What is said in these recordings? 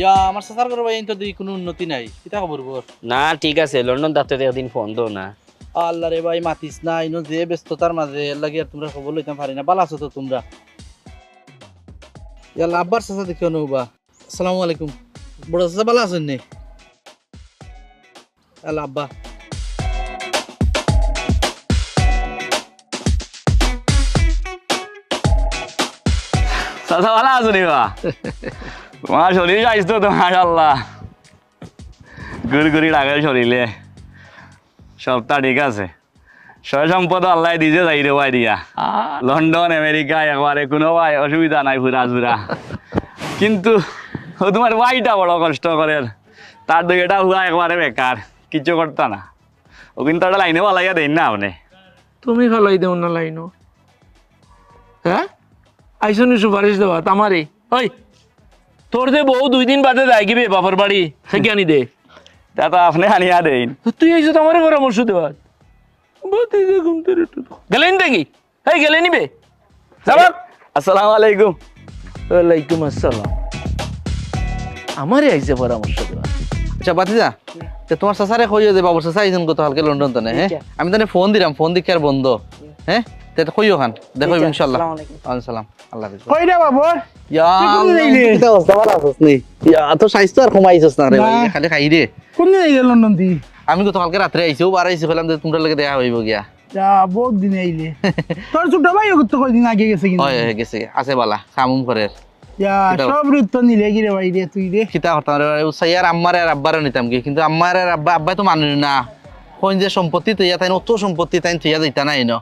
ইয়া আমার সাসার করব এই তো দিই কোনো উন্নতি নাই। খবর না ঠিক আছে লন্ডন যাতে একদিন ফোন দো না। আল্লাহ রে ভাই মাতিস না ইনো যে ব্যস্ততার মাঝে লাগে তোমরা খবর লইতাম পারি না। ভালো আছো তো তোমরা? ইয়াল্লা আব্বার চাচা দেখিও নৌবা আসসালামু আলাইকুম। বড় চাচা ভালো আছেন নি? আল্লাহ আব্বা। বা তোমার শরীর তো সবটা ঠিক আছে। সয় সম্পদ আল্লাহ দিছে যাই রে ভাই দিয়া। লন্ডন আমেরিকা একবারে কোনো ভাই অসুবিধা নাই ঘুরা ঘুরা কিন্তু ও তোমার ভাইটা বড় কষ্ট করে তার দুইটা হুয়া একবারে বেকার কিছু করতা না। ও কিন্তু একটা লাইনে ভালাইয়া দেন না আপনি তুমি ফেলাই দেও না লাইনো। হ্যাঁ আইসনি সুপারিশ দেওয়া তামারে ওই তোর যে বউ দুই দিন বাদে যাই গিবে বাপর বাড়ি সে জ্ঞানী দে। তা আপনি আনিয়া দেন তুই আইসো তোমারে পরামর্শ দেওয়া গেলেন দেখি? এই গেলে নিবে। যাবার আসসালামু আলাইকুম। ওয়ালাইকুম আসসালাম। আমারে আইসে পরামর্শ দেওয়া। আচ্ছা বাতিজা তোমার চাচারে কইও যে বাবুর চাচা আইছেন কত হালকে লন্ডন তানে হ্যাঁ? আমি তানে ফোন দিলাম ফোন দিকে আর বন্ধ হ্যাঁ? তে কইও খান দেখো ইনশাআল্লাহ। ওয়ালাইকুম সালাম আল্লাহ হাফেজ। কই ইয়া তো আর কমাইছিস না রে ভাই খালি খাই রে। কোন দিন লন্ডন আমি গত কালকে রাত্রে আইছিও বার আইছি বললাম যে তোমরা লাগে দেখা হইব গিয়া। যা বহুত দিন আইলে। তোর ছোট ভাই কয়দিন আগে গেছে কিন্তু। হয় গেছে আছে বালা কামুম করে যা সব রুত নিলে গিরে ভাই রে তুই রে। কিতা করতাম রে ভাই উসাই আর আম্মার নিতাম কি কিন্তু আম্মার আর আব্বা আব্বাই তো মানুষ না। কোন যে সম্পত্তি তাই অত সম্পত্তি তাই থইয়া দিতা নাই ন।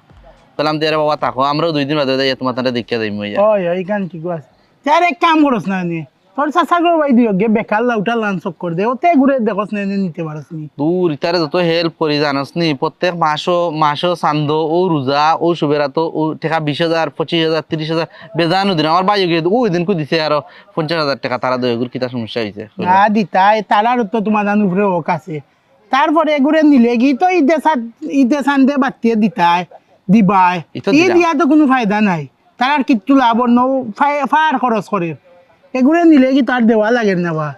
বললাম যে বাবা তাকো আমরাও দুই দিন বাদে যাই তোমার তারা দেখিয়া যাই মই ওই ওই কান ঠিক আছে তার এক কাম করস না নি তোর চাচা গো ভাই দিও গে বেকার লাউটা লান চক কর দে। ওতে ঘুরে দেখস না নিতে পারস নি? দূর ইতারে যত হেল্প করি জানাস নি প্রত্যেক মাসও মাসও চান্দ ও রোজা ও সুবেরাতো ও টাকা বিশ হাজার পঁচিশ হাজার তিরিশ হাজার বেজানো দিন। আমার বাইও গিয়ে ওই দিন কো দিছে আরও পঞ্চাশ হাজার টাকা তারা দয় কিতা সমস্যা হয়েছে না দিতাই তারার তো তোমার জান উপরে ওক আছে। তারপরে ঘুরে নিলে গি তো ঈদে সাত ঈদে সান্দে বাতিয়ে দিতাই দিবাই। ই। দিয়া তো কোনো ফায়দা নাই। তার কিচ্ছু লাভ নৌ ফায়ার খরচ করে এগুলো নিলে কি তার দেওয়া লাগে না বা?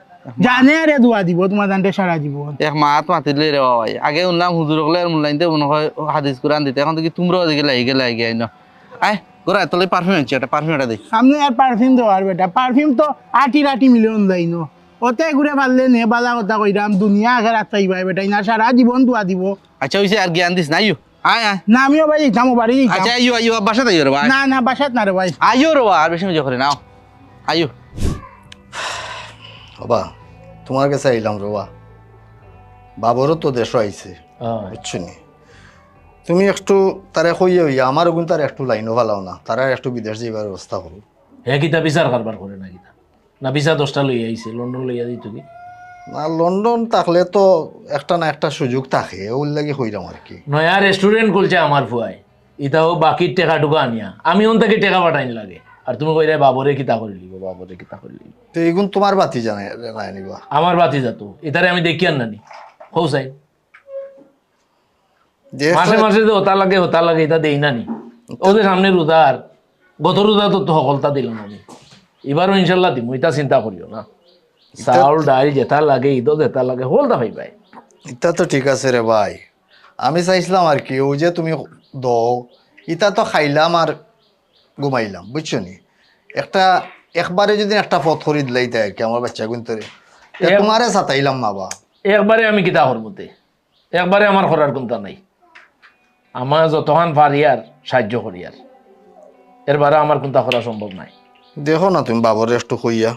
জানে আরে দোয়া দিব তোমার জানতে সারা জীবন এক মাত মাতিলে রে বাবা আগে উনলাম হুজুর হলে আর মুলাইতে মনে হয় হাদিস কোরআন দিতে। এখন দেখি তোমরাও দিকে লাগি লাগি আইন। আয় গোরা তোলে পারফিউম পারফিউম এটা দেখ সামনে আর পারফিউম দেওয়ার বেটা। পারফিউম তো আটি রাটি মিলিয়ন লাইন। ওতে ঘুরে পারলে নে বালা কথা কইরাম দুনিয়া আগে রাস্তাই ভাই বেটা। ইনা সারা জীবন দোয়া দিব। আচ্ছা হইছে আর জ্ঞান দিস না আইও আয় আয়। না আমিও ভাই যাইতাম বাড়ি। আচ্ছা আইও আইও বাসাতে আইও রে ভাই না না বাসাত না রে ভাই। আইও রে আর বেশি মজা করে নাও আইও বাবা তোমার কাছে আইলাম রোবা বাবরও তো দেশ আইছে বুঝছ নি? তুমি একটু তারে কইয়ে হইয়া আমারও কিন্তু তার একটু লাইনও ভালাও না। তারা একটু বিদেশ যাইবার ব্যবস্থা করো হে কিতা বিচার কারবার করে না কিতা? না বিচার দশটা লই আইছে লন্ডন লইয়া দিত কি না লন্ডন থাকলে তো একটা না একটা সুযোগ থাকে ওর লাগে কইলাম আর কি। নয়া রেস্টুরেন্ট খুলছে আমার ফুয়াই ইতাও বাকির টেকা টুকা আনিয়া। আমি ওন থেকে টেকা পাঠাইন লাগে। আর তুমি কইলে বাবরে কিতা করে লিব বাবরে লিব তো এইগুন তোমার বাতি নিবা। আমার বাতি যাতো ইতারে আমি দেখি আর নানি মাসে মাসে যে হতা লাগে হতা লাগে এটা দেই নানি ওদের সামনে রুদার গত রুদা তো সকলতা দিলাম আমি এবারও ইনশাল্লাহ দিম এটা চিন্তা করিও না। চাউল ডাল যেটা লাগে ঈদও যেটা লাগে হলতা ভাই ভাই ইটা তো ঠিক আছে রে ভাই। আমি চাইছিলাম আর কি ও যে তুমি দও ইটা তো খাইলাম আর ঘুমাইলাম বুঝছ নি? একটা একবারে যদি একটা পথ করে দিলাই তাই কি আমার বাচ্চা গুনতরে তোমারে সাতাইলাম বাবা একবারে আমি কিতা করমতে একবারে আমার করার কোনটা নাই। আমার যতক্ষণ পারি আর সাহায্য করি আর এর বারে আমার কোনটা করা সম্ভব নাই। দেখো না তুমি বাবরে একটু কইয়া।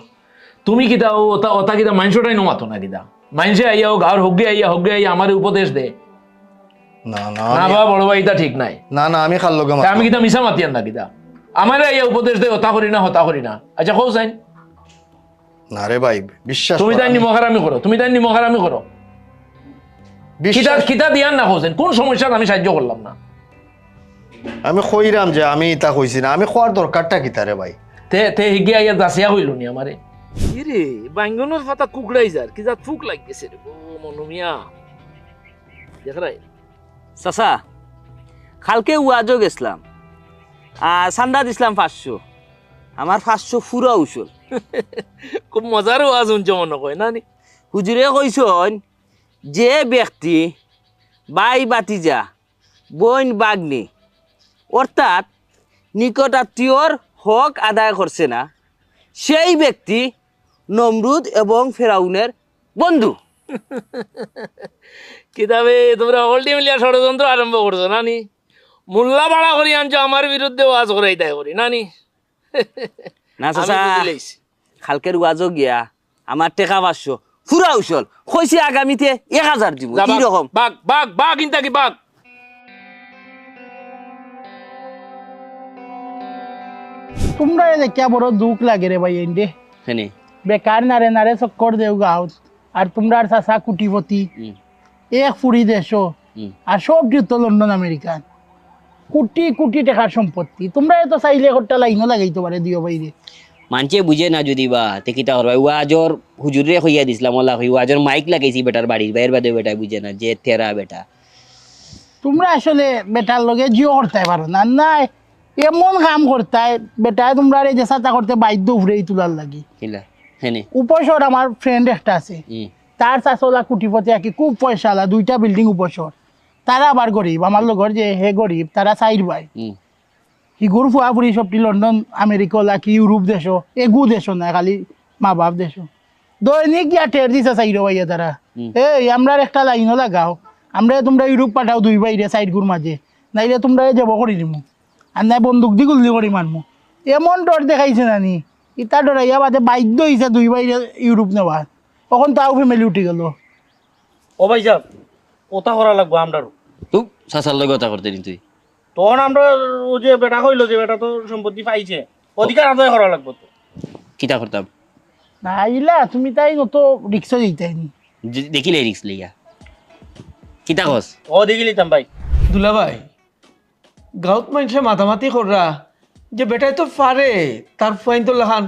তুমি কিতা ও ওটা ওটা কিতা মাইনসটাই নমাতো না কিতা? মাইনসে আইয়া ও গাঁর হগে আইয়া হগে আইয়া আমার উপদেশ দে। না না না আমি- বা বড় ভাই ঠিক নাই। না না আমি খাল লগে আমি কিতা মিশা মাতিয়ান না কিতা? আমার আইয়া উপদেশ দে হতা করি না হতা করি না। আচ্ছা কৌ চাইন না রে ভাই বিশ্বাস তুমি তাই নিমখারামি করো তুমি তাই নিমখারামি করো। কিতা কিতা দিয়ান না কৌছেন কোন সমস্যার আমি সাহায্য করলাম না। আমি কইরাম যে আমি তা কইছি না আমি খোয়ার দরকারটা কি রে ভাই। তে তে হিগে আইয়া দাসিয়া হইল নি আমারে ইরে বাইঙ্গনের পাতা কুকড়াই যার কি যা ফুক লাগিয়েছে রে ও মনুমিয়া দেখ চাচা কালকে ওয়াজও গেছিলাম চান্দা দিছিলাম পাঁচশো। আমার পাঁচশো ফুরা উচল খুব মজার ওয়াজ শুনছে মনে কয় না নি? হুজুরে কইসন যে ব্যক্তি বাই বাতিজা বইন বাগনি অর্থাৎ নিকটাত্মীয়র হক আদায় করছে না সেই ব্যক্তি নমরুদ এবং ফেরাউনের বন্ধু। কিতাবে তোমরা মিলিয়া ষড়যন্ত্র আরম্ভ করছ না নি? মোল্লা ভাড়া করি আনছো আমার বিরুদ্ধে ওয়াজ করাই তাই করি। না নি? চাচা খালকের ওয়াজও গিয়া আমার টেকা পাঁচশো। ফুরা উচল কইছে আগামীতে এক হাজার দিব কি বাঘ, রকম বাঘ বাঘ বাঘ ইনতা কি বাঘ? তোমরা এ দেখিয়া বড় দুঃখ লাগে রে ভাই এন্ডে হেনে। বেকার নারে নারে চক্কর দেও গাঁত আর তোমরা চাচা কুটিপতি। এক ফুরি দেশো। আর সব যুদ্ধ লন্ডন আমেরিকান কোটি কোটি টাকার সম্পত্তি। তোমরা তো চাইলে একটা লাইনও লাগাইতে পারে দিও বাইরে। মানছে বুঝে না যদি বা তে কিতা করবা ওয়াজর হুজুরে কইয়া দিছিলাম ওলা কই ওয়াজর মাইক লাগাইছি বেটার বাড়ির বাইরে বাদে বেটা বুঝে না যে তেরা বেটা। তোমরা আসলে বেটার লগে জিও করতে পারো না। নাই এমন কাম করতে বেটা তোমরা এই যে চাচা করতে বাধ্য উফরেই তোলার লাগি। উপসর আমার ফ্রেন্ড একটা আছে। তার চাচলা কুটিপতি আকি খুব পয়সা আলা দুইটা বিল্ডিং উপসর। তারা আবার গরিব আমার লগর যে হে গরিব তারা চাইর ভাই। হুম হিগুর ফুয়া ফুরি সবটি লন্ডন আমেরিকা লাকি ইউরোপ দেশ এগু দেশ না খালি মা বাপ দেশ। দৈনিক গিয়া টের দিছে চাইর ভাইয়া তারা। এই আমরা একটা লাইনও লাগাও। আমরা তোমরা ইউরোপ পাঠাও দুই বাইরে সাইড গুর মাঝে নাইলে তোমরা যাব করে দিমু। আর নাই বন্দুক দি গুলি করি মারমু এমন ডর দেখাইছে নানি। ইতা ডরাইয়া বাদে বাধ্য হয়েছে দুই বাইরে ইউরোপ নেওয়ার তখন তাও ফ্যামিলি উঠে গেল। ও ভাই সাহেব কথা করা লাগবো আমরারও। তুই সাসার লগে কথা করতে নি তুই। তখন আমরা ও যে বেটা কইলো যে বেটা তো সম্পত্তি পাইছে অধিকার আদায় করা লাগবো তো। কিতা করতাম? নাইলা তুমি তাই নত রিক্সা দিতাইনি। দেখিলে রিক্স লইয়া। কিতা কস? ও দেখি লিতাম ভাই। দুলা ভাই গাঁৱত মানুষে মাতামাতি কররা যে বেটাই তো পারে তার ফাইন তো লাহান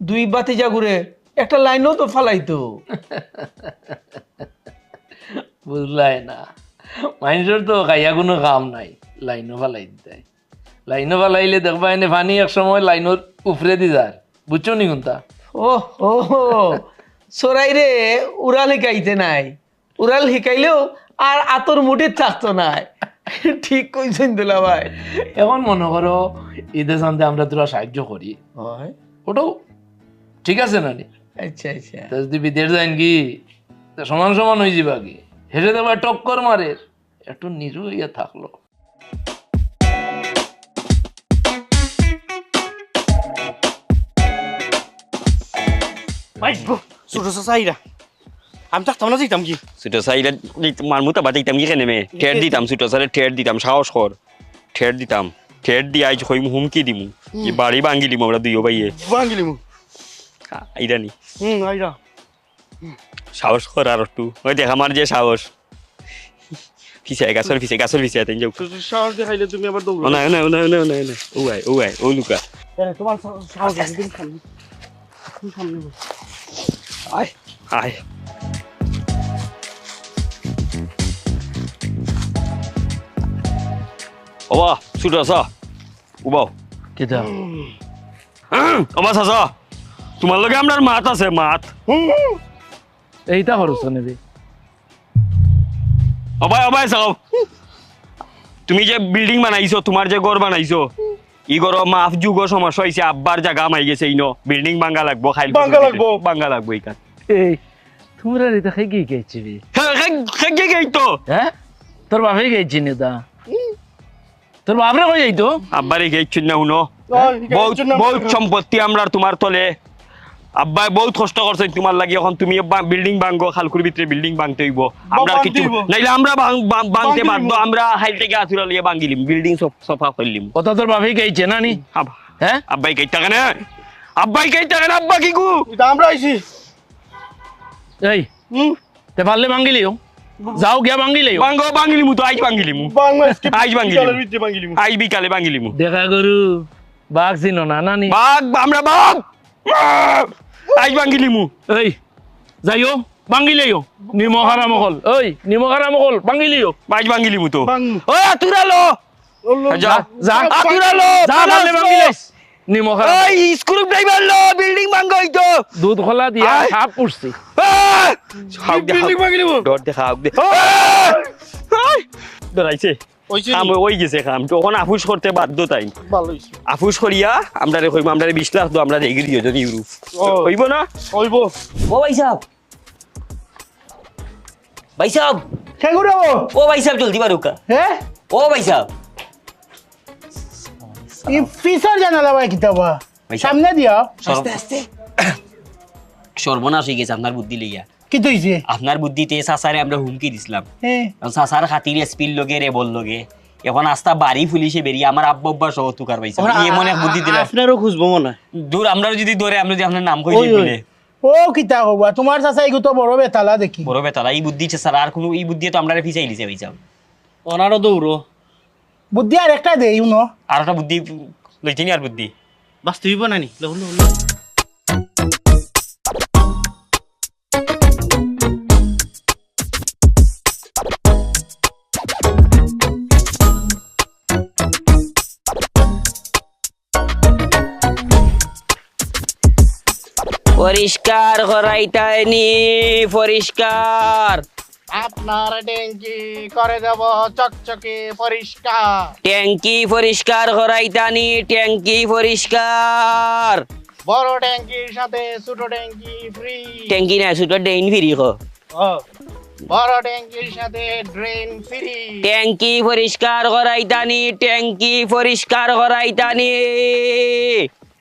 দুই বাতি যা ঘুরে একটা লাইনও তো ফালাইতো। বুঝলাই না। মানুষের তো খাইয়া কোনো কাম নাই লাইনও ফালাই দিতে লাইনও ফালাইলে দেখবা এনে পানি এক সময় লাইনের উপরে দি যার। বুঝছ নি কোনটা? ও ও চৰাই রে উড়াল শিকাইতে নাই। উড়াল শিকাইলেও আর আতর মুঠিত থাকতো নাই। ঠিক কইছেন দুলা ভাই। এখন মনে করো ঈদের সামনে আমরা তোরা সাহায্য করি। ওটাও ঠিক আছে নানি আচ্ছা আচ্ছা। যদি বিদেশ যাইন কি সমান সমান হয়ে যাবা কি? হেসে দেবা টক্কর মারে। একটু নিরু ইয়ে থাকল। ভাই ছোট চাইরা আমি থাকতাম না কি? ছুটো চাইলে মারমু তো বাজাইতাম কি কেনে মে? ঠের দিতাম ছুটো চাইলে ঠের দিতাম সাহস কর। ঠের দিতাম। ঠের দি আইজ হুমকি দিমু। বাড়ি ভাঙ্গি দিমু আমরা দুইও ভাইয়ে। ভাঙিলি মু আইরানি হুম আইরা। সাহস কর আর একটু। ওই দেখ আমার যে সাহস। ফিসে গাছর ফিসে গাছর ফিসে তাই যাও সাহস দেখাইলে তুমি আবার দৌড়ো না না না না না না ও আয় ও আয় ও লুকা। তোমার সাহস আছে তুমি সামনে তুমি সামনে আয় আয় ওবা ছুটো আছা। উবাও কেটা ওবা চাচা তোমার লগে আপনার মাত আছে মাত। এইটা খরচ নেবে। অবাই অবাই চাও তুমি যে বিল্ডিং বানাইছো তোমার যে ঘর বানাইছো ই ঘর মাফ যুগ সমস্যা হয়েছে আব্বার জায়গা মাই গেছে ইনো। বিল্ডিং বাঙ্গা লাগবো খাইল ভাঙ্গা লাগবো। বাঙ্গা লাগবো ইকান এই তোমরা এটা খাই কি গেছি খেগে গেই তো হ্যাঁ তোর বাপে গেছি নি তা? তোর বাপরে কই যাইতো? আব্বারে গেইছি না বহুত বহুত সম্পত্তি আমরা তোমার তলে। আব্বাই বহুত কষ্ট করছেন তোমার লাগি এখন তুমি বিল্ডিং ভাঙ্গো খালকুর ভিতরে বিল্ডিং ভাঙতে হইব। আমরা কিছু। নাইলে আমরা ভাঙ- ভাঙ- ভাঙতে পারব আমরা হাইল থেকে আতুরা লিয়ে ভাঙ্গিলিম বিল্ডিং সফা করলিম কথা তোর বাপে গেছে না নি? হ্যাঁ আব্বাই কেইটা কেন? আব্বাই কেইটা কেন আব্বা কি গু? এটা আমরা আইছি। এই হুম? তে পারলে ভাঙ্গিলিও যাও গিয়া ভাঙ্গিলেও বাঙ্গো বাঙ্গিলিমু তো আইজ স্কিপ আইজ ভাঙ্গিলিমু বিকালের ভিতরে ভাঙিলি মু আইজ বিকালে বাঙ্গিলিমু দেখা গরু বাঘ চিনো না নানি বাঘ আমরা বাঘ! আজ ভাঙ্গি লিমু এই যাইও বাঙ্গিলেও নিমখ হারাম অকল ওই নিমখ হারাম অকল আজ ভাঙ্গি লিমু তো। ও যা। যা যা ওই স্ক্রু ড্রাইভার লো বিল্ডিং ভাঙ্গ হইতো দুধ খোলা দিয়া সাপ বিল্ডিং ডর দে ডরাইছে হইছে ওই গেছে কাম তখন আফুস করতে বাধ্য তাই। আফুস করিয়া আমরা রে আমরা বিশ লাখ তো আমরা এগিয়ে দিও যদি ইউরোপ। হইব না? হইব ও ভাই সাহেব। ভাই সাহেব। কে করে ও ভাই সাহেব জলদি বারুকা হ্যাঁ ও ভাই সাহেব। ই ফিসার জানালা ভাই কিতাবা। সামনে দিয়া আস্তে আস্তে সর্বনাশ হয়ে গেছে আপনার বুদ্ধি লইয়া। কি আপনার বুদ্ধিতে সাসারে আমরা হুমকি দিছিলাম। সাসার খাতির লগে রে বল লগে। এখন আস্তা বাড়ি পুলিশে বেরিয়ে আমার আব্বা আব্বা সহ তুকার পাইছে। এমন এক বুদ্ধি দিলাম আপনারও খুঁজবো মনে দূর আমরা যদি ধরে আমরা যদি আপনার নাম কই দিই ও কিতা হবা? তোমার চাচা এগু তো বড় বেতালা দেখি। বড় বেতালা এই বুদ্ধি স্যার আর কোনো এই বুদ্ধি তো আমরা ফিসাই দিছে ভাই সাহেব ওনারও দৌড়ো। বুদ্ধি আর একটা দেই ন আর একটা বুদ্ধি লইতে আর বুদ্ধি। বাস তুই বানানি লহুন লহুন পরিষ্কার করাইতানি পরিষ্কার। আপনার ডেঙ্কি করে দেব চকচকে পরিষ্কার। ট্যাঙ্কি পরিষ্কার করাইতানি ট্যাঙ্কি পরিষ্কার। বড় ট্যাঙ্কির সাথে ছোট ট্যাঙ্কি ফ্রি ট্যাঙ্কি না শুধু ডেইন ফিরি কো। বড় ট্যাঙ্কির সাথে ড্রেন ফ্রি ট্যাঙ্কি পরিষ্কার করাইতানি ট্যাঙ্কি পরিষ্কার করাইতানি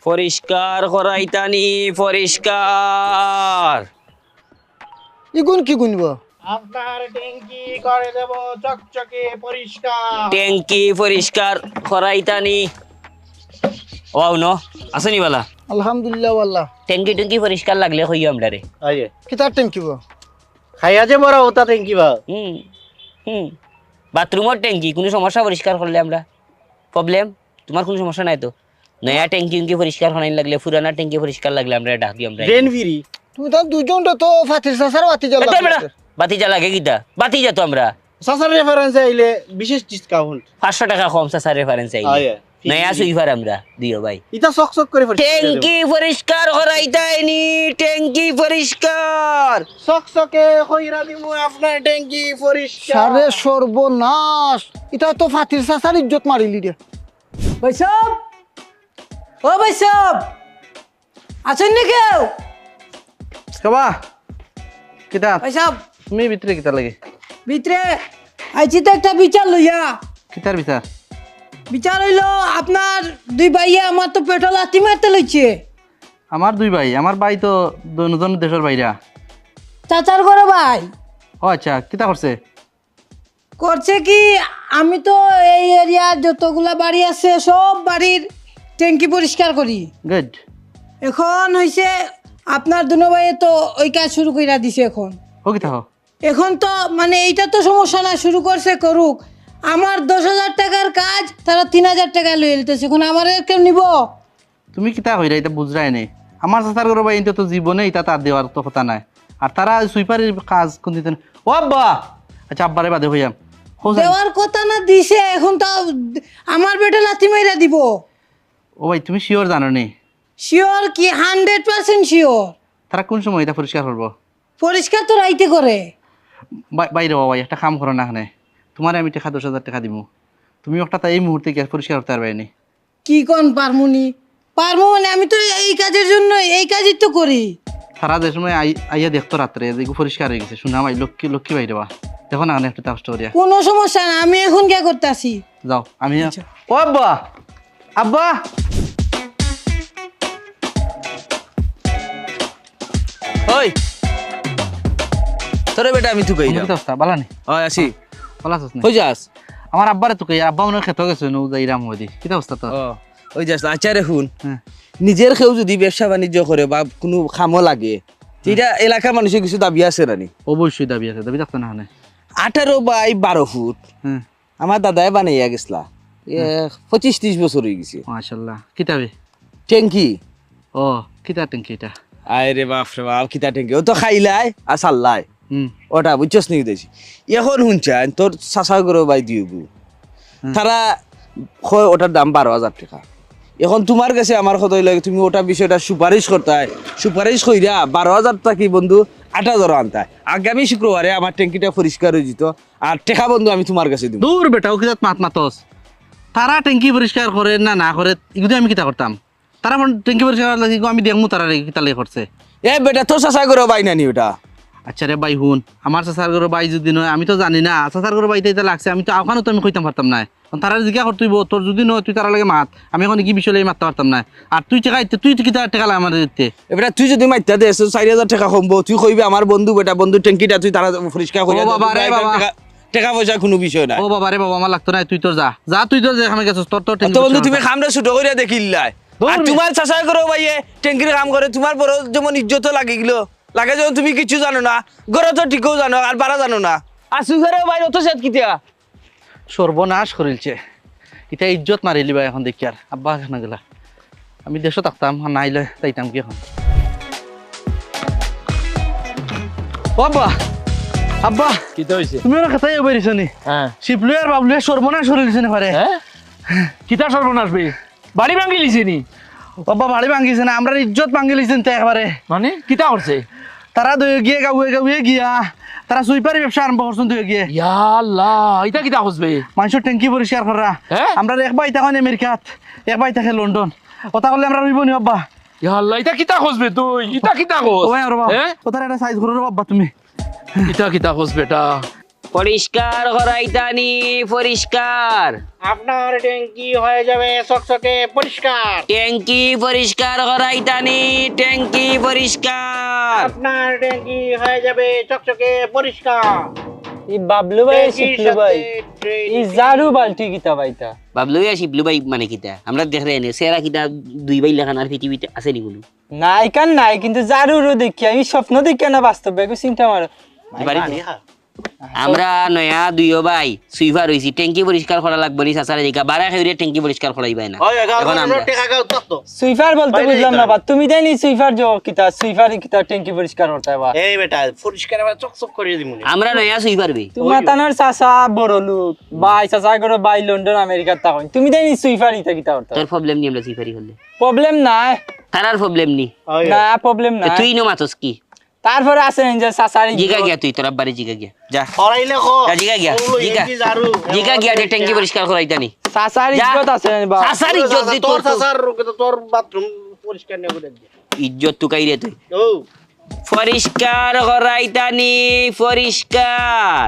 পরিষ্কার করাইতানি পরিষ্কার। ইগুন কি গুনব আপনার ট্যাঙ্কি করে দেব চকচকে পরিষ্কার। ট্যাঙ্কি পরিষ্কার করাইতানি। ওয়াও ন? আসনি বালা। আলহামদুলিল্লাহ আল্লাহ ট্যাঙ্কি ট্যাঙ্কি পরিষ্কার লাগলে কইও আমরা রে আয়ে কিতার ট্যাঙ্কি বা? খাইয়া যে বড় ওটা ইউ বা। হুম হুম। বাথরুমের ট্যাঙ্কি কোনো সমস্যা পরিষ্কার করলে আমরা। প্রবলেম তোমার কোনো সমস্যা নাই তো? নয়া ট্যাঙ্কি উঙ্কি পরিষ্কার হনাই লাগলে পুরানা ট্যাঙ্কি পরিষ্কার লাগলে আমরা ডাকি আমরা ড্রেন ফিরি তুমি তো দুজন তো ফাতির সাসার বাতি জ্বালা বাতি যা লাগে কিতা বাতি যা তো আমরা সাসার রেফারেন্স আইলে বিশেষ ডিসকাউন্ট পাঁচশো টাকা কম সাসার রেফারেন্স আই আয়ে নয়া সুইফার আমরা দিও ভাই ইটা চক চক করে পরিষ্কার। ট্যাঙ্কি পরিষ্কার করাইতাইনি ট্যাঙ্কি পরিষ্কার চকচকে কইরা দিমু আপনার ট্যাঙ্কি পরিষ্কার সারে সর্বনাশ এটা তো ফাতির সাসার ইজ্জত মারিলি রে বৈশব ও বৈশব আছেন নি কেউ? কবা কিতা বৈশব তুমি ভিতরে কিতা লাগে? ভিতরে? আইছি তো একটা বিচার লইয়া। কিতার বিচার? বিচার হইল আপনার দুই ভাইয়া আমার তো পেট্রোল লাথি মারতে লইছে। আমার দুই ভাই আমার ভাই তো দুজন দেশের বাইরা চাচার করে ভাই। ও আচ্ছা কিতা করছে? করছে কি আমি তো এই এরিয়ার যতগুলা বাড়ি আছে সব বাড়ির ট্যাঙ্কি পরিষ্কার করি। গুড এখন হইছে আপনার দুনো ভাইয়ে তো ওই কাজ শুরু কইরা দিছে এখন। ও কিতা হো এখন তো মানে এইটা তো সমস্যা না শুরু করছে করুক। আমার দশ হাজার টাকার কাজ তারা তিন হাজার টাকা লয়ে নিতেছে এখন আমার কেউ নিব? তুমি কিতা কইরা এটা বুঝরাই নেই। আমার চাচার ঘর ভাই তো জীবনে এটা তার দেওয়ার তো কথা নাই। আর তারা সুইপারের কাজ কোন দিতে ও আব্বা! আচ্ছা আব্বারে বাদে হইয়াম দেওয়ার কথা না দিছে এখন তো আমার বেটা লাথি মাইরা দিব। ও ভাই তুমি শিওর জানো নি? শিওর কি? হান্ড্রেড পার্সেন্ট শিওর তারা কোন সময় এটা পরিষ্কার করব? পরিষ্কার তো রাইতে করে। বাই- বাইরে বাবা ভাই একটা কাম করো না এখানে। তোমার আমি টাকা দশ হাজার টাকা দিব তুমি একটা তাই এই মুহূর্তে গ্যাস পরিষ্কার করতে পারবে নি? কি কোন পারমুনি পারমু মানে আমি তো এই কাজের জন্য এই কাজই তো করি। সারা যে সময় আই আইয়া দেখতো রাত্রে দেখো পরিষ্কার হয়ে গেছে। শুনা ভাই লক্ষ্মী লক্ষ্মী বাইরে বা। দেখো না এখানে একটু কষ্ট করিয়া কোনো সমস্যা না আমি এখন কে করতেছি? যাও আমি ও আব্বা! আব্বা! ওই! তোরে বেটা আমি তুই কি অবস্থা বালা নি। ওই আসি। বালা আছিস নি? হই যাস? আমার আব্বারে তো কই আব্বা মনে হয় খেতে গেছে নৌ যাই রাম হদি কি অবস্থা তো ওই যাস আচ্ছা রে শুন। হ্যাঁ। নিজের কেউ যদি ব্যবসা বাণিজ্য করে বা কোনো খামো লাগে এটা এলাকার মানুষের কিছু দাবি আছে রানি অবশ্যই দাবি আছে দাবি থাকতো না এখানে আঠারো বাই বারো ফুট। হ্যাঁ। আমার দাদাই বানাইয়া গেছলা। পঁচিশ ত্রিশ বছর হয়ে গেছে। মাশাল্লাহ। কিতাবে ট্যাঙ্কি ও কিতা ট্যাঙ্কি এটা? আয় রে বাপ রে বাপ কিতা টেঙ্কি ও তো খাইলাই আর সাল্লাই ওটা বুঝছস নি দেখছি এখন শুনছেন তোর চাচা করে বাই দিব তারা কয় ওটার দাম বারো হাজার টাকা। এখন তোমার কাছে আমার কথা লাগে তুমি ওটা বিষয়টা সুপারিশ করতে সুপারিশ কইরা বারো হাজার টাকা কি বন্ধু আট হাজার আনতায় আগামী শুক্রবারে আমার ট্যাঙ্কিটা পরিষ্কার হয়ে যেত আর টেকা বন্ধু আমি তোমার কাছে দূর বেটা ও কিতাত মাত মাতস তারা ট্যাঙ্কি পরিষ্কার করে না না করে এগুলো আমি কিতা করতাম? তারা ট্যাঙ্কি পরিষ্কার লাগি আমি দেখমু তারা কিতা লাগে করছে। এ বেটা তোর চাচা করে বাই নানি ওটা? আচ্ছা রে ভাই হুন আমার চাচার ঘর বাই যদি নয় আমি তো জানি না চাচার ঘর বাইতে এটা লাগছে আমি তো ওখানে তো আমি কইতাম পারতাম না তারা জিজ্ঞা কর তুই তোর যদি নয় তুই তারা লাগে মাত আমি এখন কি বিষয় লাগে মারতে পারতাম না আর তুই টেকা তুই কিতা টেকা লাগে আমার দিতে? এবার তুই যদি মাইতা দে চারি হাজার টাকা কমবো তুই কইবি আমার বন্ধু বেটা বন্ধু ট্যাঙ্কিটা তুই তারা পরিষ্কার করে বাবা রে বাবা। টাকা পয়সা কোনো বিষয় না ও বাবা রে বাবা আমার লাগতো না তুই তোর যা। যা তুই তোর যেখানে গেছিস তোর তোর তো বন্ধু তুমি খামটা ছোট করে দেখিল্লাই আর তোমার চাষা করো ভাইয়ে ট্যাঙ্কির কাম করে তোমার বড় যেমন ইজ্জত লাগে গেলো লাগে যখন তুমি কিছু জানো না গড়ে তো ঠিকও জানো আর বাড়া জানো না। আর অত সেট কিতিয়া সর্বনাশ করিলছে। এটা ইজ্জত মারিলি বা এখন দেখি আর। আব্বা এখানে গেলা। আমি দেশও থাকতাম নাইলে তাইতাম কি এখন? ও আব্বা কিতা হইছে তুমি ওরা কথাই বেরিয়েছ নি হ্যাঁ শিপলু আর বাবলু সর্বনাশ করিলছে না পারে হ্যাঁ কিতা সর্বনাশ বে? বাড়ি ভাঙি লিছে নি বাবা বাড়ি ভাঙিছে না আমরা ইজ্জত ভাঙি লিছেন তো একবারে মানে? কিতা করছে তারা দয়ে গিয়ে গাউয়ে গাউয়ে গিয়া তারা সুইপারি ব্যবসা আরম্ভ করছেন দয়ে গিয়ে। ইয়া আল্লাহ এটা কিতা হসবে মানুষের ট্যাঙ্কি পরিষ্কার করা? আমরা এক বাই থাকেন আমেরিকাত এক বাই থাকে লন্ডন ওটা করলে আমরা রইব নি বাবা ইয়া আল্লাহ এটা কিতা হসবে তুই? এটা কিতা হস ও ভাই আর বাবা ওটার একটা সাইজ করো বাবা তুমি। এটা কিতা হস বেটা? পরিষ্কার হরাইতানি পরিষ্কার। আপনার ট্যাঙ্কি হয়ে যাবে চকচকে পরিষ্কার। ট্যাঙ্কি পরিষ্কার হরাইতানি ট্যাঙ্কি পরিষ্কার। আপনার ট্যাঙ্কি হয়ে যাবে চকচকে পরিষ্কার। এই বাবলু ভাই ভাই। ই জারু কিতা বাবলু শিবলু ভাই মানে কিতা? আমরা দেখলে এনে সেরা কিতা দুই ভাই লেখান আর পৃথিবীতে আছে নি কোনো? নাই কান নাই কিন্তু জারুরও দেখি আমি স্বপ্ন দেখি না বাস্তব একটু চিন্তা মারো। আমরা নয়া দুইও ভাই সুইফার হইছি ট্যাঙ্কি পরিষ্কার করা লাগবে নি সাসারে দিকা বারা খাইরে ট্যাঙ্কি পরিষ্কার করাইবাই না। এখন আমরা। সুইফার বলতে বুঝলাম না বা তুমি দেনি সুইফার জো কিতা সুইফার কিতা ট্যাঙ্কি পরিষ্কার করতে বা? এই বেটা পরিষ্কার আবার চকচক করে দিব আমরা নয়া সুইফার বে তোমার তানোর চাচা বড় লোক। বাই চাচা করে বাই লন্ডন আমেরিকার তখন তুমি দেনি সুইফার ইতা কিতা করতে তোর প্রবলেম নি আমরা সুইফারি হলে। প্রবলেম নাই? তারার প্রবলেম নি না প্রবলেম তে নাই। তুই নো মাতস কি? তারপরে আসেন যে সাসারি জিগা গিয়া তুই তোর আব্বারে জিগা গিয়া। যা। করাইলে কো? যা জিগা গিয়া জিগা। জিগা গিয়া যে ট্যাঙ্কি পরিষ্কার করাই জানি যা। ইজ্জত আছে বাবা সাসার ইজ্জত দি তোর সাসার তোর বাথরুম পরিষ্কার নে করে দি ইজ্জত তুই কাইরে তুই। ও। পরিষ্কার করাই জানি পরিষ্কার।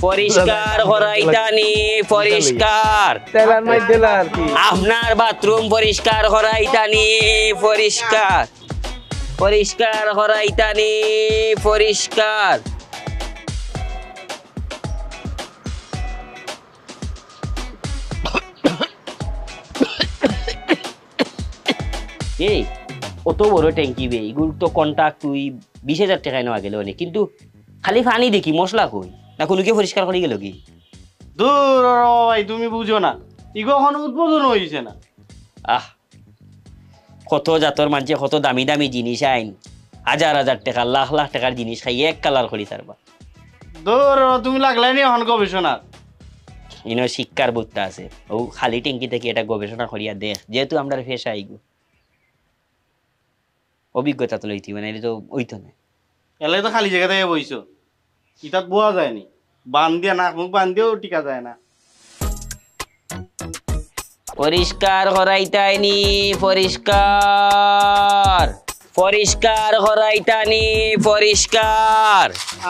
পরিষ্কার করাইতানি পরিষ্কার। তেলার মাই তেলার কি? আপনার বাথরুম পরিষ্কার করাইতানি পরিষ্কার। পরিষ্কার করাইতানি পরিষ্কার। এই অত বড় ট্যাঙ্কি বে এগুলো তো কন্টাক্ট তুই বিশ হাজার টাকায় নেওয়া গেল অনেক কিন্তু খালি পানি দেখি মশলা কই? না পরিষ্কার করে গেল কি? দূর ভাই তুমি বুঝো না। এখন উদ্বোধন না। আহ কত জাতর মানুষে কত দামি দামি জিনিস আইন। হাজার হাজার টাকা লাখ লাখ টাকার জিনিস খাই এক কালার করি তারপর। দূর তুমি লাগলাই নি এখন গবেষণা ইনো শিক্ষার বুদ্ধা আছে। ও খালি ট্যাঙ্কি থেকে এটা গবেষণা করিয়া দেখ যেহেতু আমরা ফেসা আইগো অভিজ্ঞতা তো লইতি মানে এটা তো ওইতো না। এলে তো খালি জায়গা থেকে বইছো। ইতাত বোয়া যায়নি বান দিয়া নাক মুখ বান দিয়েও টিকা যায় না। পরিষ্কার করাইতাইনি পরিষ্কার পরিষ্কার করাইতানি পরিষ্কার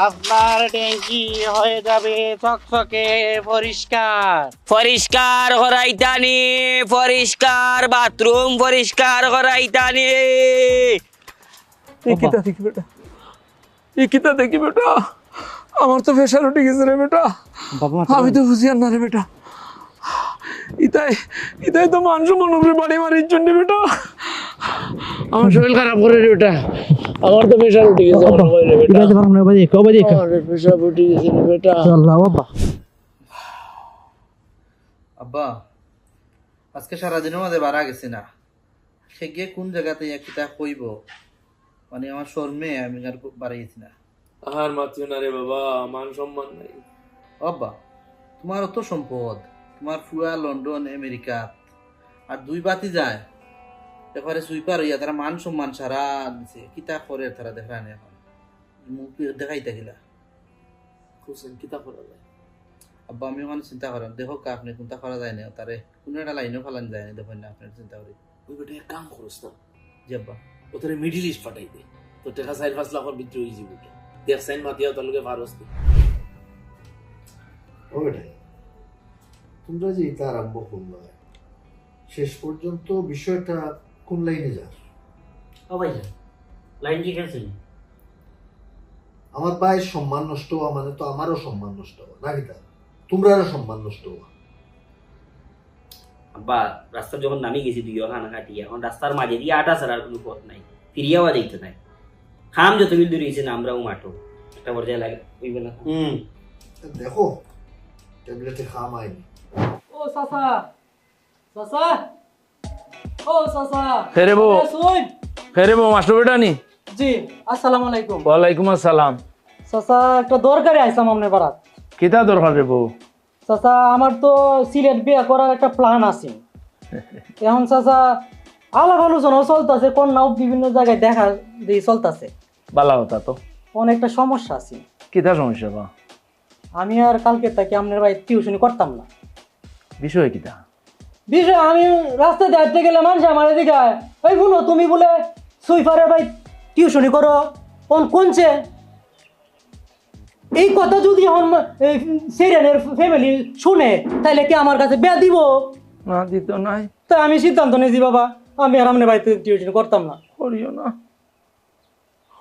আপনার ট্যাঙ্কি হয়ে যাবে চকচকে পরিষ্কার পরিষ্কার করাইতানি পরিষ্কার বাথরুম পরিষ্কার করাইতানি এই কিতা দেখি বেটা এই কিতা দেখি বেটা আমার তো প্রেশার উঠে গেছে রে বেটা। আমি তো বুঝি আর না রে বেটা। ইতাই ইতাই তো মানুষ মনে বাড়ি মারির জন্য বেটা। আমার শরীর খারাপ করে রে বেটা। আমার তো প্রেশার উঠে গেছে প্রেশার উঠে গেছে রে বেটা। আব্বা আজকে সারাদিনের মাঝে বাড়া গেছি না। সে গিয়ে কোন জায়গাতে কিতা কইব মানে আমার শর্মে আমি আর বাড়া গেছি না। আর মাতিও না রে বাবা মান সম্মান নাই। ও আব্বা তোমার অত সম্পদ তোমার ফুয়া লন্ডন আমেরিকা আর দুই বাতি যায়। এবারে সুইপার হইয়া তারা মান সম্মান সারা দিছে। কিতা করে তারা দেখা নেই এখন? মুখ দেখাই থাকিলা হোসেন কিতা করা যায়? আব্বা আমি ওখানে চিন্তা করেন দেখো কা আপনি কোনটা করা যায় না তারে কোনো একটা লাইনও ফেলান যায় না দেখুন না আপনার চিন্তা করি। ওই বেটা কাম করস না। জি আব্বা ও তোরে মিডিল ইস্ট পাঠাই দে। তো টাকা চার পাঁচ লাখের ভিতরে হয়ে যাবে দেখ সাইন মাতিয়া তোর লগে ফারস দে ও বেটাই তোমরা যে এটা আরম্ভ করল শেষ পর্যন্ত বিষয়টা কোন লাইনে যাস? ও ভাই লাইন কি খেলছেন? আমার ভাইয়ের সম্মান নষ্ট হওয়া মানে তো আমারও সম্মান নষ্ট হওয়া নাকি তা? তোমরারও সম্মান নষ্ট হওয়া। আব্বা রাস্তা যখন নামি গেছি দুই খানা কাটি এখন রাস্তার মাঝে দিয়ে আটা ছাড়ার কোনো পথ নাই ফিরিয়াও দেখতে নাই। খাম যত বিল দূরে না আমরাও মাঠো। একটা পর্যায়ে লাগে ওই বেলা হুম। দেখো ট্যাবলেটে খাম আইনি। ও চাচা চাচা ও চাচা ফেরে বউ ফেরে বউ মাস্টার বেটা নি জি আসসালামু আলাইকুম। ওয়ালাইকুম আসসালাম। চাচা একটা দরকারে আইসাম আপনার বারাত। কিতা দরকার রে বউ? চাচা আমার তো সিলেট বিয়ে করার একটা প্ল্যান আছে। এখন চাচা আলাপ আলোচনাও চলতেছে কন্যাও বিভিন্ন জায়গায় দেখা দিয়ে চলতেছে। কথা তো। অনেকটা সমস্যা আছে। সমস্যা বা? আমি আর কালকে থেকে আপনার ভাই টিউশনি করতাম না। বিষয় বিষয় আমি রাস্তাতে হাঁটতে গেলে মানুষ আমার এদিকে শুনো তুমি বলে সুইফারের ভাই টিউশনি করো কোন কোনছে? এই কথা যদি এখন সেরেনের ফ্যামিলি শুনে তাহলে কি আমার কাছে বেয়া দিব? না দিত নাই। তাই আমি সিদ্ধান্ত নিয়েছি বাবা। আমি আর আপনার বাড়িতে টিউশনি করতাম না। করিও না।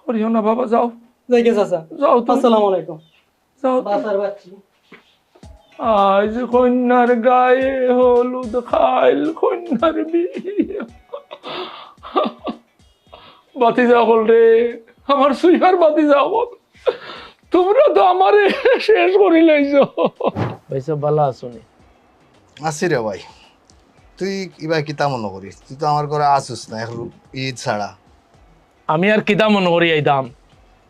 করিও না বাবা যাও। যাই গে চাচা। যাও আসসালামু আলাইকুম। যাও বাসার বাচ্চি। আজ কন্যার গায়ে হলুদ খাইল কন্যার বিয়ে। বাতি যাগল রে আমার সুইহার বাতি যাগল তোমরা তো আমারে শেষ করি লাইছ। ভাইসা বালা আসুনি আসি রে ভাই। তুই এবার কিতা মনে করিস? তুই তো আমার ঘরে আসিস না এখন ঈদ ছাড়া। আমি আর কিতা মনে করি আইতাম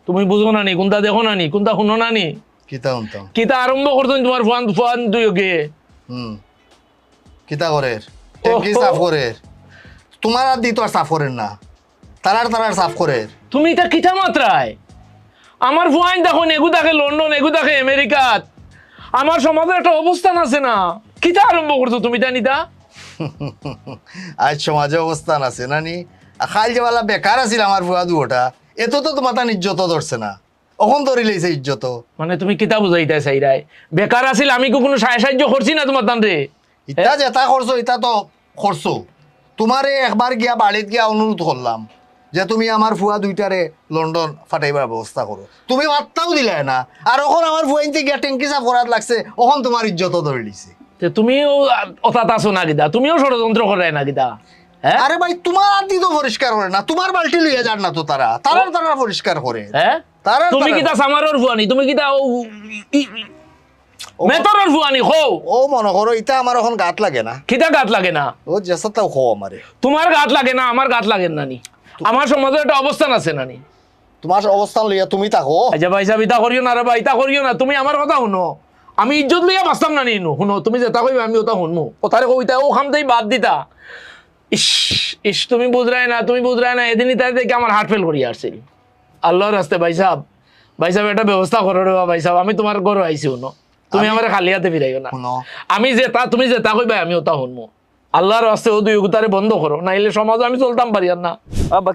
তুমি বুঝো না নি কোনটা দেখো না নি কোনটা শুনো না নি? কিতা শুনতাম? কিতা আরম্ভ করতেন তোমার ফান ফান তুই ওকে হুম কিতা করের? ট্যাঙ্কি সাফ করের? তোমার আর দি তো আর সাফ করেন না। তারার তারার সাফ করের। তুমি এটা কিতা মাত্রায়? আমার ফুয়াইন দেখো এগু থাকে লন্ডন এগু থাকে আমেরিকাত। আমার সমাজের একটা অবস্থান আছে না। কিতা আরম্ভ করছ তুমি জানিতা আজ সমাজে অবস্থান আছে নানি খাল যে বেলা বেকার আছিল আমার ভুয়া দুটা এত তো তোমার তার ইজ্জত ধরছে না। অখন ধরি লইছে ইজ্জত। মানে তুমি কিতা বুঝাইতে চাইরাই বেকার আছিল আমি কোনো সাহায্য সাহায্য করছি না তোমার তান রে ইটা যেটা করছ ইটা তো করছ তোমারে একবার গিয়া বাড়িত গিয়া অনুরোধ করলাম যে তুমি আমার ফুয়া দুইটারে লন্ডন ফাটাইবার ব্যবস্থা করো তুমি মাত্রাও দিলে না। আর ওখন আমার ফুয়াইতে গিয়া ট্যাঙ্কি সাফ করার লাগছে ওখন তোমার ইজ্জত ধরে লিছে তুমিও অতাত আছো না কিতা তুমিও ষড়যন্ত্র করে না কিতা হ্যাঁ? আরে ভাই তোমার আদি তো পরিষ্কার করে না তোমার বালতি লইয়া যান না তো তারা তারা তারা পরিষ্কার করে। হ্যাঁ? তারা তুমি কিতা সামারর ফুয়ানি তুমি কিতা মেতরর ফুয়ানি খো ও মনে করো ইটা আমার এখন গাত লাগে না। কিতা গাত লাগে না? ও জেসাটাও খো আমারে। তোমার গাত লাগে না আমার গাত লাগে নানি আমার সমাজে একটা অবস্থান আছে নানি তোমার অবস্থান লইয়া তুমি থাকো আচ্ছা ভাই সাহেব ইতা করিও না রে ভাই ইতা করিও না তুমি আমার কথা শুনো। আমি ইজ্জত লইয়া বাঁচতাম না নিনু। শুনো তুমি যেটা কইবা আমি ওটা শুনমু। কথারে কইতা ও খামতেই বাদ দিতা। ইস ইস তুমি বুঝরাই না তুমি বুঝরাই না এদিনই তাই দেখে আমার হার্ট ফেল করিয়া আসছিল আল্লাহর রাস্তে ভাই সাহেব ভাই সাহেব একটা ব্যবস্থা করো রে ভাই সাহেব আমি তোমার ঘরে আইছি শুনো। তুমি আমার খালি হাতে ফিরাইও না। আমি যে তা তুমি যে তা কইবা আমি ওটা শুনমু। আল্লাহর রাস্তে ও দুই উতারে বন্ধ করো নাইলে সমাজে আমি চলতাম পারি আর না।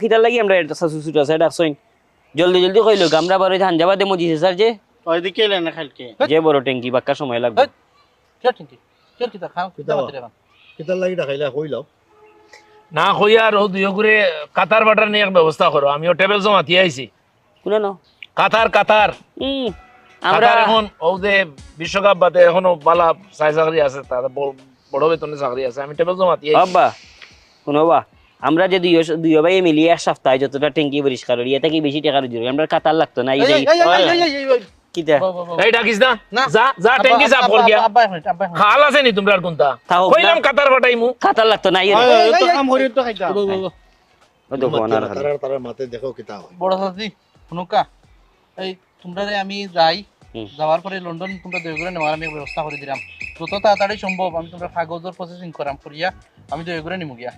কিতার লাগি আমরা এটা ছুটা আছে ডাকছইন জলদি জলদি কইলো আমরা বারে ধান যাবা দে মজিছে স্যার যে। ওইদিকে এলেন না খালকে যে বড় ট্যাঙ্কি বাক্কা সময় লাগবে কে ঠিকই কে কিতা খাও কিতা বাতিরে কিতার লাগি দেখাইলা কইলাও না কইয়া দুই করে কাতার বাটার নিয়ে ব্যবস্থা করো আমিও টেবিল জমা দিয়ে আইছি শুনে ন কাতার কাতার হুম আমরা এখন ও যে বিশ্বকাপ বাদে এখনও বালা চাই চাকরি আছে তার বড় বেতনে চাকরি আছে আমি টেবিল জমা দিয়ে আইছি। আব্বা আমরা যে দুই দুই ভাই মিলিয়ে এক সপ্তাহে যতটা ট্যাঙ্কি পরিষ্কার করি এটা কি বেশি টাকার জোর আমরা কাতার লাগতো না এই যে- এই এই এই এই এই এই কিতা এই ডাকিস না না। যা যা ট্যাঙ্কি সাফ কর গিয়া আব্বা এখন, আব্বা এখন। খাল আছে নি তোমরা কোনটা কইলাম কাতার ফাটাইমু খাতার লাগতো না ইয়ে কাম করি তো খাইতা ওই দেখো ওনার তারার তারার মাতে দেখো কিতা বড় সাজি শুনুকা এই তোমরা আমি যাই। যাওয়ার পরে লন্ডন তোমরা দয়া করে নেওয়ার আমি ব্যবস্থা করে দিলাম যত তাড়াতাড়ি সম্ভব আমি তোমরা কাগজের প্রসেসিং করাম করিয়া আমি দয়া করে নিমু গিয়া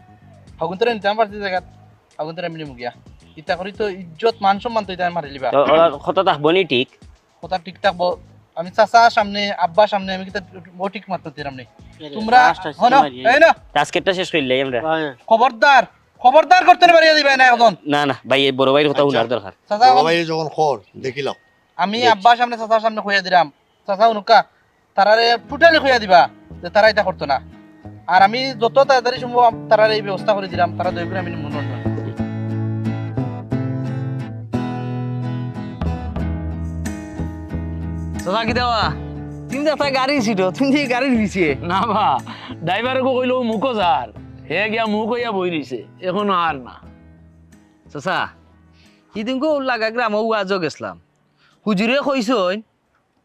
আগুন তোরা নিতাম পারছি জায়গাত আগুন তোরা আমি নিমু গিয়া ইতা করি তো ইজ্জত মান সম্মান তো এটা মারি লিবা তো ওরা কত থাকব নি ঠিক কথা ঠিক থাকব আমি চাচা সামনে আব্বা সামনে আমি ও ঠিক মারতে দিলাম নেই। তোমরা টাস্কেটটা শেষ করলে আমরা। খবরদার খবরদার করতে পারিয়া দিবা না এখন না না ভাই এই বড় ভাইয়ের কথা উনার দরকার। চাচা বাবা এই যখন খর দেখিলাম। আমি আব্বা সামনে চাচার সামনে খুঁয়া দিলাম। চাচা অনুকা তারারে টোটালি খুঁয়া দিবা যে তারা এটা করতো না। আর আমি যত তাড়াতাড়ি সম্ভব তারার এই ব্যবস্থা করে দিলাম তারা দয়া করে আমি মনে চাচা কি দেওয়া। তুমি তো একটা গাড়ি ছিল তুমি যে গাড়ির পিছিয়ে না বা ড্রাইভারকে কইলো মুখো যার হে গিয়া মুখ হইয়া বই রইছে এখনও আর না। চাচা সিদিনকো লাগা গ্রাম আজও গেছিলাম হুজুরে কইসইন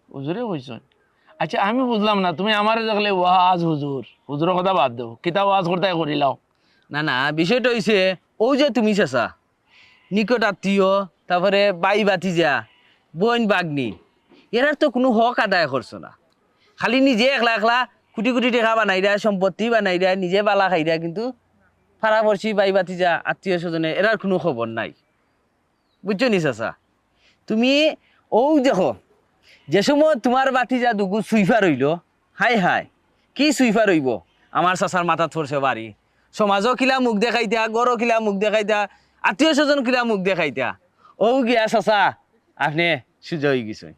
হুজুরে কইছ আচ্ছা আমি বুঝলাম না তুমি আমার দেখলে ওয়াজ হুজুর হুজুরের কথা বাদ দেও কিতা ওয়াজ করতে করিলাও না না বিষয়টা হইছে ও যে তুমি চাচা নিকট আত্মীয় তারপরে বাই বাতি যা বোন বাগনি। এরার তো কোনো হক আদায় করছ না। খালি নিজে একলা একলা কোটি কোটি টাকা বানাই দেয়, সম্পত্তি বানাই দেয়, নিজে বালা খাই দেয়, কিন্তু ফাড়াপড়শি বাই বাতিজা আত্মীয় স্বজনে, এরার কোনো খবর নাই। বুঝছ নি চাচা? তুমি ও দেখো, যে সময় তোমার বাতিজা দুগু সুইফা রইল হাই হাই, কি সুইফা রইব আমার চাচার মাথাত পড়ছে বাড়ি সমাজও কিলা মুখ দেখাইতা গড়ও কিলা মুখ দেখাইতা, আত্মীয় স্বজন কিলা মুখ দেখাইতা। ও গিয়া চাচা, আপনি হয়ে গেছেন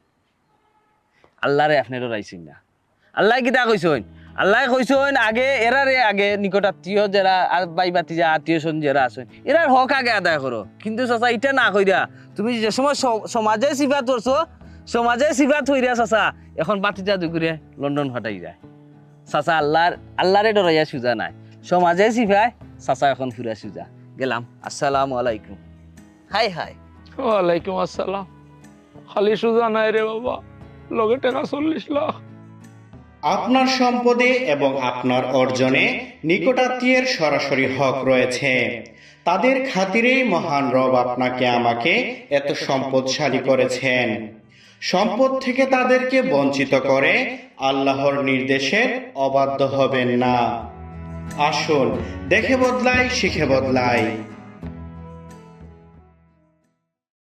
আল্লাহরে আপনি ডরাইছেন না। আল্লাহ কিতা কইছেন? আল্লাহ কইছেন, আগে, এরারে আগে নিকট আত্মীয় যারা, আর বাই বাতি যা আত্মীয় স্বজন যারা আছেন, এরার হক আগে আদায় করো। কিন্তু চাচা, এটা না কইরা তুমি যে সময় সমাজে সিফাত করছ সমাজে সিফাত হইরা চাচা, এখন বাতিজা দুগুরে লন্ডন হটাই যায়। চাচা, আল্লাহর, আল্লাহরে ডরাইয়া সুজা নাই। সমাজে সিফায় চাচা এখন ফুরা সুজা। গেলাম। আসসালামু আলাইকুম। Hi hi. ওয়ালাইকুম আসসালাম। খালি সুজা নাই রে বাবা। লগে টাকা চল্লিশ লাখ। আপনার সম্পদে এবং আপনার অর্জনে নিকটাত্মীয়ের সরাসরি হক রয়েছে। তাদের খাতিরেই মহান রব আপনাকে আমাকে এত সম্পদশালী করেছেন। সম্পদ থেকে তাদেরকে বঞ্চিত করে আল্লাহর নির্দেশের অবাধ্য হবেন না। আসুন, দেখে বদলাই, শিখে বদলাই।